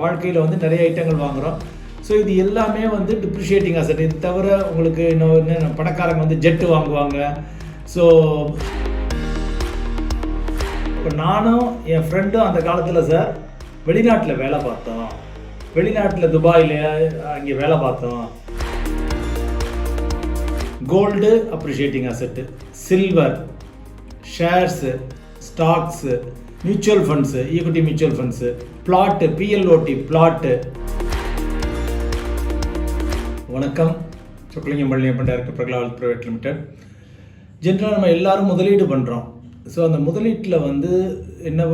வாழ்க்கையில் வந்து நிறைய ஐட்டங்கள் வாங்குகிறோம் ஸோ இது எல்லாமே வந்து டிப்ரிஷியேட்டிங் அசட் இது தவிர உங்களுக்கு இன்னும் என்ன பணக்காரங்க வந்து ஜெட்டு வாங்குவாங்க. ஸோ இப்போ நானும் என் ஃப்ரெண்டும் அந்த காலத்தில் சார் வெளிநாட்டில் வேலை பார்த்தோம். வெளிநாட்டில் துபாயில் அங்கே வேலை பார்த்தோம். Gold appreciating asset silver shares stocks mutual funds equity mutual funds plot P L O T plot வணக்கம். Chockalingam Palaniappan director Prahlad private limited. ஜென்ரலாக நம்ம எல்லாரும் முதலீடு பண்ணுறோம் ஸோ அந்த முதலீட்டில் வந்து என்ன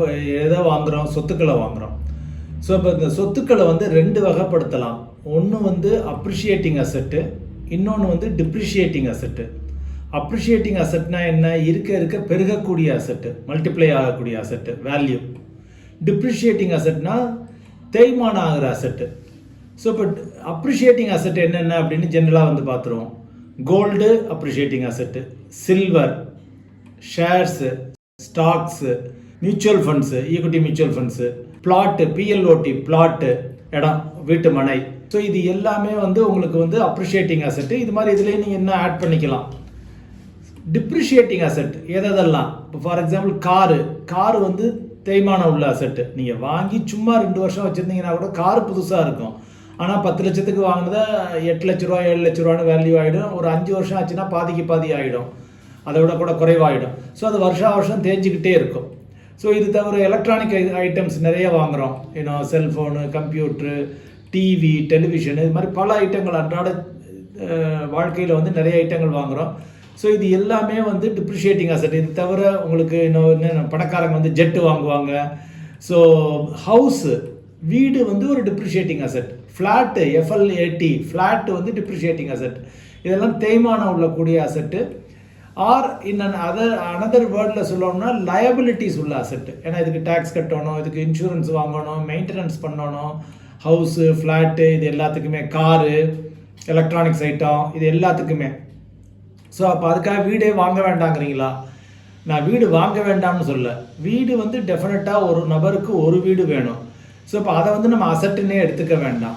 எதை வாங்குகிறோம் சொத்துக்களை வாங்குகிறோம் ஸோ இப்போ இந்த சொத்துக்களை வந்து ரெண்டு வகைப்படுத்தலாம். ஒன்று வந்து அப்ரிஷியேட்டிங் அசெட்டு இன்னொன்று வந்து டிப்ரிஷியேட்டிங் அசெட்டு அப்ரிஷியேட்டிங் அசெட்னா என்ன? இருக்க இருக்க பெருகக்கூடிய அசெட்டு மல்டிப்ளை ஆகக்கூடிய அசெட்டு வேல்யூ டிப்ரிஷியேட்டிங் அசெட்னா தேய்மானம் ஆகிற அசெட்டு ஸோ இப்போ அப்ரிஷியேட்டிங் அசெட் என்னென்ன அப்படின்னு ஜென்ரலாக வந்து பார்த்துருவோம். Gold appreciating asset silver shares stocks mutual funds equity mutual funds plot P L O T plot இடம் வீட்டு மனை. ஸோ இது எல்லாமே வந்து உங்களுக்கு வந்து அப்ரிஷியேட்டிங் அசெட்டு இது மாதிரி இதுலேயே நீங்கள் என்ன ஆட் பண்ணிக்கலாம். டிப்ரிஷியேட்டிங் அசெட் எதெல்லாம் இப்போ ஃபார் எக்ஸாம்பிள் காரு காரு வந்து தேய்மானம் உள்ள அசெட்டு நீங்கள் வாங்கி சும்மா ரெண்டு வருஷம் வச்சுருந்தீங்கன்னா கூட காரு புதுசாக இருக்கும். ஆனால் பத்து லட்சத்துக்கு வாங்கினதை எட்டு லட்ச ரூபா ஏழு லட்ச ரூபான்னு வேல்யூ ஆகிடும் ஒரு அஞ்சு வருஷம் ஆச்சுன்னா பாதிக்கு பாதி ஆகிடும் அதை விட கூட குறைவாகிடும் ஸோ அது வருஷா வருஷம் தேஞ்சிக்கிட்டே இருக்கும். ஸோ இது தவிர எலக்ட்ரானிக் ஐட்டம்ஸ் நிறைய வாங்குகிறோம் ஏன்னா செல்ஃபோனு கம்ப்யூட்ரு டிவி டெலிவிஷன் இது மாதிரி பல ஐட்டங்கள் அன்றாட வாழ்க்கையில் வந்து நிறைய ஐட்டங்கள் வாங்குகிறோம் ஸோ இது எல்லாமே வந்து டிப்ரிஷியேட்டிங் அசட் இது தவிர உங்களுக்கு இன்னும் என்ன பணக்காரங்க வந்து ஜெட்டு வாங்குவாங்க. ஸோ ஹவுஸு வீடு வந்து ஒரு depreciating asset flat F L A T flat வந்து டிப்ரிஷியேட்டிங் அசட் இதெல்லாம் தேய்மானம் உள்ளக்கூடிய அசட்டு ஆர் இன் அதர் அனதர் வேர்டில் சொல்லணும்னா லயபிலிட்டிஸ் உள்ள அசட்டு ஏன்னா இதுக்கு டேக்ஸ் கட்டணும் இதுக்கு இன்சூரன்ஸ் வாங்கணும் மெயின்டெனன்ஸ் பண்ணணும். ஹவுஸு ஃப்ளாட்டு இது எல்லாத்துக்குமே. காரு எலக்ட்ரானிக்ஸ் ஐட்டம் இது எல்லாத்துக்குமே. ஸோ அப்போ அதுக்காக வீடே வாங்க வேண்டாங்கிறீங்களா? நான் வீடு வாங்க வேண்டாம்னு சொல்ல வீடு வந்து டெஃபினட்டாக ஒரு நபருக்கு ஒரு வீடு வேணும். ஸோ இப்போ அதை வந்து நம்ம அசட்டுன்னே எடுத்துக்க வேண்டாம்.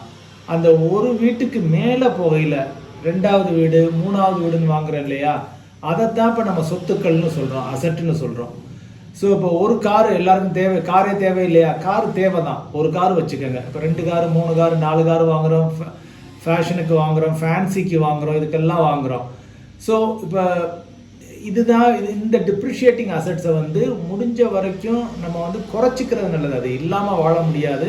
அந்த ஒரு வீட்டுக்கு மேலே போகையில் ரெண்டாவது வீடு மூணாவது வீடுன்னு வாங்குறோம் இல்லையா? அதைத்தான் இப்போ நம்ம சொத்துக்கள்னு சொல்கிறோம் அசட்டுன்னு சொல்கிறோம் ஸோ இப்போ ஒரு கார் எல்லாருக்கும் தேவை காரே தேவை இல்லையா? கார் தேவை தான் ஒரு கார் வச்சுக்கோங்க. இப்போ ரெண்டு காரு மூணு காரு நாலு கார் வாங்குகிறோம் ஃபேஷனுக்கு வாங்குகிறோம் ஃபேன்சிக்கு வாங்குகிறோம் இதுக்கெல்லாம் வாங்குகிறோம் ஸோ இப்போ இதுதான் இது இந்த டிப்ரிஷியேட்டிங் அசட்ஸை வந்து முடிஞ்ச வரைக்கும் நம்ம வந்து குறைச்சிக்கிறது நல்லது. அது இல்லாமல் வாழ முடியாது.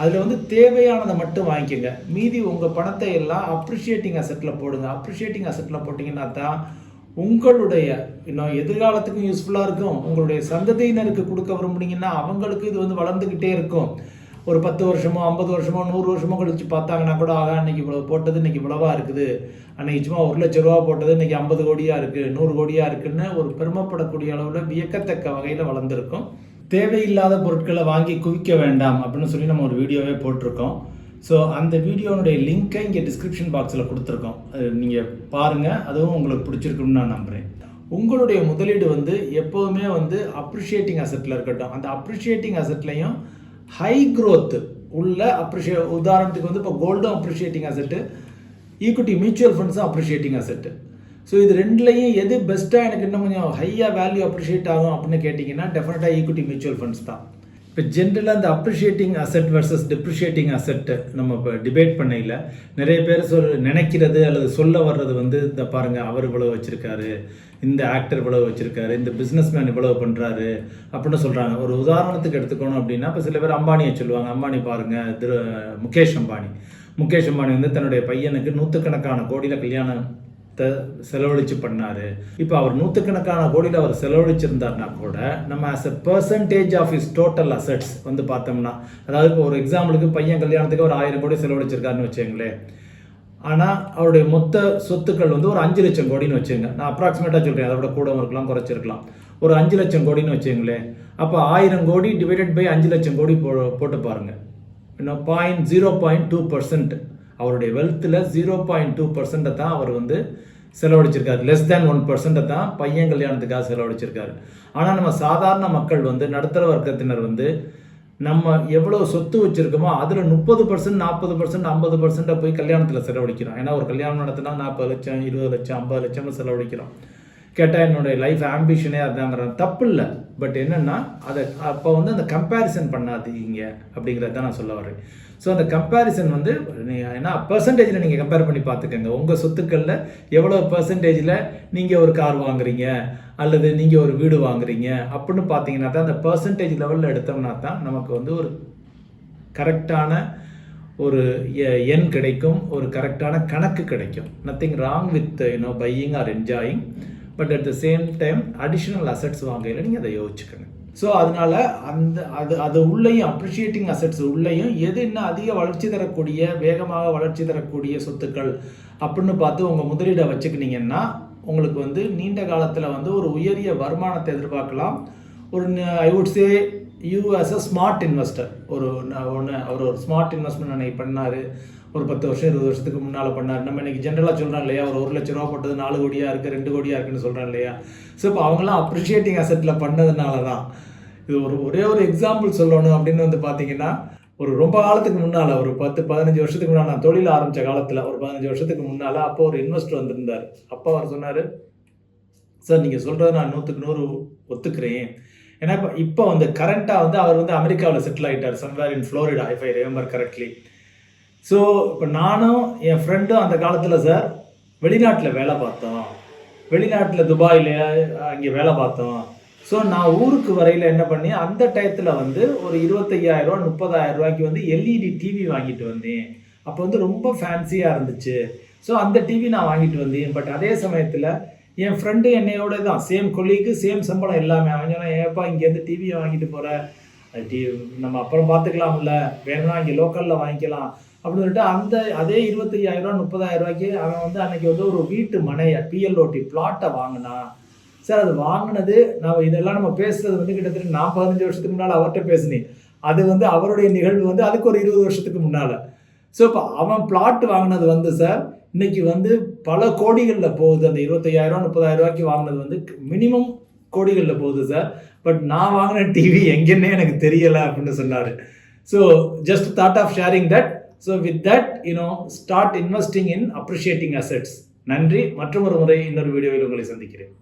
அதில் வந்து தேவையானதை மட்டும் வாங்கிக்கோங்க. மீதி உங்கள் பணத்தை எல்லாம் அப்ரிஷியேட்டிங் அசெட்டில் போடுங்க. அப்ரிஷியேட்டிங் அசெட்டில் போட்டிங்கன்னா தான் உங்களுடைய இன்னும் எதிர்காலத்துக்கும் யூஸ்ஃபுல்லாக இருக்கும். உங்களுடைய சந்ததியினருக்கு கொடுக்க விரும்புனீங்கன்னா அவங்களுக்கு இது வந்து வளர்ந்துக்கிட்டே இருக்கும். ஒரு பத்து வருஷமோ ஐம்பது வருஷமோ நூறு வருஷமோ கழிச்சு பார்த்தாங்கன்னா கூட ஆகா இன்றைக்கி இவ்வளோ போட்டது இன்னைக்கு இவ்வளவா இருக்குது. அன்னைக்கு சும்மா ஒரு லட்ச ரூபா போட்டது இன்னைக்கு ஐம்பது கோடியாக இருக்குது நூறு கோடியாக இருக்குதுன்னு ஒரு பெருமைப்படக்கூடிய அளவில் வியக்கத்தக்க வகையில் வளர்ந்துருக்கும். தேவையில்லாத பொருட்களை வாங்கி குவிக்க வேண்டாம் அப்படின்னு சொல்லி நம்ம ஒரு வீடியோவே போட்டிருக்கோம். ஸோ அந்த வீடியோனுடைய லிங்க்கை இங்கே டிஸ்கிரிப்ஷன் பாக்ஸில் கொடுத்துருக்கோம். நீங்கள் பாருங்கள் அதுவும் உங்களுக்கு பிடிச்சிருக்குன்னு நான் நம்புகிறேன் உங்களுடைய முதலீடு வந்து எப்போவுமே வந்து அப்ரிஷியேட்டிங் அசெட்டில் இருக்கட்டும். அந்த அப்ரிஷியேட்டிங் அசெட்லையும் ஹை க்ரோத் உள்ள அப்ரிஷியே உதாரணத்துக்கு வந்து இப்போ கோல்டும் அப்ரிஷியேட்டிங் அசெட்டு ஈக்விட்டி மியூச்சுவல் ஃபண்ட்ஸும் அப்ரிஷியேட்டிங் அசெட்டு ஸோ இது ரெண்டுலையும் எது பெஸ்ட்டாக எனக்கு இன்னும் கொஞ்சம் ஹையாக வேல்யூ அப்ரிஷியேட் ஆகும் அப்படின்னு கேட்டிங்கன்னா டெஃபினட்டாக ஈக்விட்டி மியூச்சுவல் ஃபண்ட்ஸ் தான். இப்போ ஜென்ரலாக அந்த appreciating asset versus depreciating asset நம்ம இப்போ டிபேட் பண்ணையில் நிறைய பேர் சொல் நினைக்கிறது அல்லது சொல்ல வர்றது வந்து இந்த பாருங்கள் அவர் இவ்வளோ வச்சுருக்காரு இந்த ஆக்டர் இவ்வளோ வச்சுருக்காரு இந்த பிஸ்னஸ்மேன் இவ்வளோ பண்ணுறாரு அப்படின்னு சொல்கிறாங்க ஒரு உதாரணத்துக்கு எடுத்துக்கணும் அப்படின்னா இப்போ சில பேர் அம்பானியை சொல்லுவாங்க. அம்பானி பாருங்கள் திரு முகேஷ் அம்பானி. முகேஷ் அம்பானி வந்து தன்னுடைய பையனுக்கு நூற்றுக்கணக்கான கோடியில் கல்யாணம் செலவழிச்சு பண்ணாரு. இப்போ அவர் நூற்றுக்கணக்கான கோடியில் அவர் செலவழிச்சிருந்தார்னா கூட நம்ம as a percentage of is total assets வந்து பார்த்தோம்னா அதாவது இப்போ ஒரு எக்ஸாம்பிளுக்கு பையன் கல்யாணத்துக்கு ஒரு ஆயிரம் கோடி செலவழிச்சிருக்காருன்னு வச்சுங்களேன் ஆனால் அவருடைய மொத்த சொத்துக்கள் வந்து ஒரு அஞ்சு லட்சம் கோடின்னு வச்சுங்க நான் அப்ராக்சிமேட்டாக சொல்கிறேன் அதை விட கூட இருக்கலாம் குறைச்சிருக்கலாம். ஒரு அஞ்சு லட்சம் கோடின்னு வச்சுங்களேன் அப்போ ஆயிரம் கோடி டிவைடட் பை அஞ்சு லட்சம் கோடி போ போட்டு பாருங்கள் இன்னும் point zero point two percent அவருடைய வெல்த்தில் ஜீரோ பாயிண்ட் டூ பர்சன்ட்டை தான் அவர் வந்து செலவழிச்சிருக்காரு. லெஸ் தேன் ஒன் பர்சன்ட்டை தான் பையன் கல்யாணத்துக்காக செலவழிச்சிருக்காரு. ஆனால் நம்ம சாதாரண மக்கள் வந்து நடுத்தர வர்க்கத்தினர் வந்து நம்ம எவ்வளோ சொத்து வச்சுருக்கோமோ அதில் முப்பது பர்சன்ட் நாற்பது பர்சன்ட் ஐம்பது பர்சன்ட்டை போய் கல்யாணத்தில் செலவழிக்கிறோம். ஏன்னா ஒரு கல்யாணம் நடத்தினா நாற்பது லட்சம் இருபது லட்சம் ஐம்பது லட்சம் செலவழிக்கிறோம். கேட்டால் என்னுடைய லைஃப் ஆம்பிஷனே அதுதாங்கிற தப்பு இல்லை பட் என்னென்னா அதை அப்போ வந்து அந்த கம்பேரிசன் பண்ணாதீங்க அப்படிங்கிறத தான் நான் சொல்ல வரேன் ஸோ அந்த கம்பேரிசன் வந்து நீங்கள் ஏன்னா பர்சன்டேஜில் நீங்கள் கம்பேர் பண்ணி பார்த்துக்கோங்க. உங்கள் சொத்துக்களில் எவ்வளோ பர்சன்டேஜில் நீங்கள் ஒரு கார் வாங்குறீங்க அல்லது நீங்கள் ஒரு வீடு வாங்குறீங்க அப்படின்னு பார்த்தீங்கன்னா தான் அந்த பர்சன்டேஜ் லெவலில் எடுத்தோம்னா தான் நமக்கு வந்து ஒரு கரெக்டான ஒரு எ- எண் கிடைக்கும் ஒரு கரெக்டான கணக்கு கிடைக்கும். Nothing wrong with you know buying or enjoying but at the same time additional assets வாங்கையில் நீங்கள் அதை யோசிச்சுக்கணும் ஸோ அதனால அந்த அது அது உள்ளேயும் அப்ரிஷியேட்டிங் அசட்ஸ் உள்ளேயும் எது இன்னும் அதிக வளர்ச்சி தரக்கூடிய வேகமாக வளர்ச்சி தரக்கூடிய சொத்துக்கள் அப்படின்னு பார்த்து உங்கள் முதலீடை வச்சுக்கினீங்கன்னா உங்களுக்கு வந்து நீண்ட காலத்தில் வந்து ஒரு உயரிய வருமானத்தை எதிர்பார்க்கலாம். ஒரு I would say you as a smart investor ஒரு ஒன்று அவர் ஒரு ஸ்மார்ட் இன்வெஸ்ட்மெண்ட் அன்னைக்கு பண்ணார். ஒரு பத்து வருஷம் இருபது வருஷத்துக்கு முன்னால் பண்ணார். நம்ம இன்றைக்கி ஜென்ரலாக சொல்கிறோம் இல்லையா? ஒரு ஒரு லட்ச ரூபா போட்டது நாலு கோடியாக இருக்குது ரெண்டு கோடியாக இருக்குன்னு சொல்கிறோம் இல்லையா? ஸோ இப்போ அவங்களாம் அப்ரிஷியேட்டிங் அசெட்டில் பண்ணதுனால தான் இது ஒரு ஒரே ஒரு எக்ஸாம்பிள் சொல்லணும் அப்படின்னு வந்து பார்த்தீங்கன்னா ஒரு ரொம்ப காலத்துக்கு முன்னால் ஒரு பத்து பதினஞ்சு வருஷத்துக்கு முன்னால் நான் தொழில் ஆரம்பித்த காலத்தில் ஒரு பதினஞ்சு வருஷத்துக்கு முன்னால் அப்போ ஒரு இன்வெஸ்டர் வந்திருந்தார். அப்போ அவர் சொன்னார் சார் நீங்கள் சொல்கிறத நான் நூற்றுக்கு நூறு ஒத்துக்கிறேன். ஏன்னா இப்போ இப்போ வந்து கரண்ட்டாக வந்து அவர் வந்து அமெரிக்காவில் செட்டில் ஆகிட்டார் somewhere in Florida if I remember correctly so இப்போ நானும் என் ஃப்ரெண்டும் அந்த காலத்தில் சார் வெளிநாட்டில் வேலை பார்த்தோம். வெளிநாட்டில் துபாயில் அங்கே வேலை பார்த்தோம். ஸோ நான் ஊருக்கு வரையில் என்ன பண்ணி அந்த டயத்தில் வந்து ஒரு இருபத்தையாயிரம் முப்பதாயிரம் ரூபாய்க்கு வந்து எல்இடி டிவி வாங்கிட்டு வந்தேன். அப்போ வந்து ரொம்ப ஃபேன்சியாக இருந்துச்சு. ஸோ அந்த டிவி நான் வாங்கிட்டு வந்தேன். பட் அதே சமயத்தில் என் ஃப்ரெண்டு என்னையோட தான் சேம் கொல்லிக்கு சேம் சம்பளம் எல்லாமே. அவன் சொன்னா ஏப்பா இங்கேருந்து டிவியை வாங்கிட்டு போகிற டி நம்ம அப்புறம் பார்த்துக்கலாம்ல. வேணும்னா இங்கே லோக்கலில் வாங்கிக்கலாம். அப்படின்னு சொல்லிட்டு அந்த அதே இருபத்தையாயிரம் ரூபா முப்பதாயிரம் ரூபாய்க்கு அவன் வந்து அன்னைக்கு வந்து ஒரு வீட்டு மனையை பிஎல்ஓடி பிளாட்டை வாங்கினான் சார் அது வாங்கினது நான் இதெல்லாம் நம்ம பேசுறது வந்து கிட்டத்தட்ட நான் பதினஞ்சு வருஷத்துக்கு முன்னால் அவர்கிட்ட பேசினேன். அது வந்து அவருடைய நிகழ்வு வந்து அதுக்கு ஒரு இருபது வருஷத்துக்கு முன்னால். ஸோ இப்போ அவன் பிளாட் வாங்கினது வந்து சார் இன்னைக்கு வந்து பல கோடிகளில் போகுது. அந்த இருபத்தையாயிரம் முப்பதாயிரம் ரூபாய்க்கு வாங்கினது வந்து மினிமம் கோடிகளில் போகுது சார் பட் நான் வாங்கின டிவி எங்கேன்னே எனக்கு தெரியலை அப்படின்னு சொன்னார். So just thought of sharing that so with that you know start investing in appreciating assets நன்றி. மற்றும் ஒரு முறை இன்னொரு வீடியோவில் உங்களை சந்திக்கிறேன்.